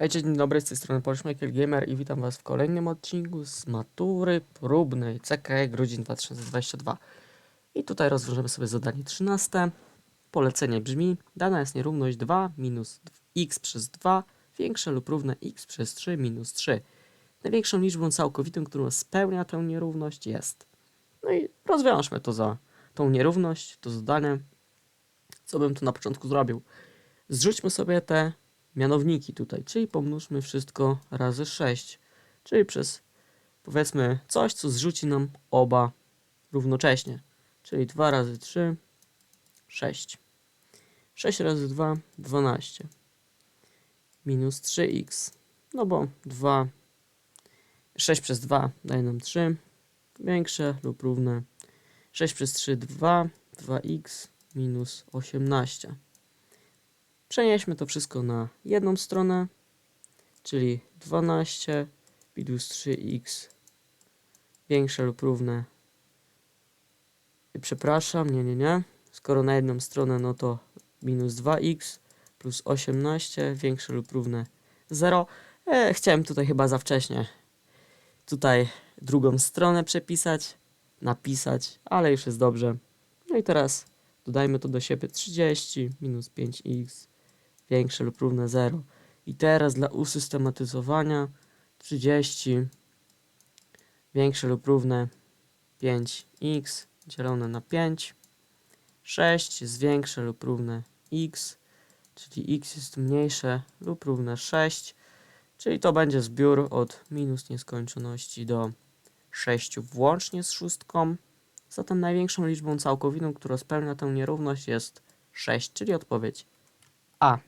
Hej, dzień dobry, z tej strony Polish Michael Gamer i witam was w kolejnym odcinku z matury próbnej CKE grudzień 2022. I tutaj rozwiążemy sobie zadanie 13. Polecenie brzmi, dana jest nierówność 2 minus x przez 2 większe lub równe x przez 3 minus 3. Największą liczbą całkowitą, którą spełnia tę nierówność jest. No i rozwiążmy to za tą nierówność, to zadanie. Co bym tu na początku zrobił? Zrzućmy sobie te mianowniki tutaj, czyli pomnóżmy wszystko razy 6, czyli przez powiedzmy coś, co zrzuci nam oba równocześnie, czyli 2 razy 3, 6. 6 razy 2, 12. Minus 3x, no bo 2, 6 przez 2 daje nam 3, większe lub równe 6 przez 3, 2, 2x minus 18. Przenieśmy to wszystko na jedną stronę, czyli 12 minus 3x większe lub równe. Przepraszam, nie, nie, nie. Skoro na jedną stronę, no to minus 2x plus 18 większe lub równe 0. E, chciałem tutaj chyba za wcześnie tutaj drugą stronę przepisać, napisać, ale już jest dobrze. No i teraz dodajmy to do siebie 30 minus 5x większe lub równe 0. I teraz dla usystematyzowania 30 większe lub równe 5x dzielone na 5. 6 jest większe lub równe x, czyli x jest mniejsze lub równe 6, czyli to będzie zbiór od minus nieskończoności do 6 włącznie z szóstką. Zatem największą liczbą całkowitą, która spełnia tę nierówność jest 6, czyli odpowiedź A.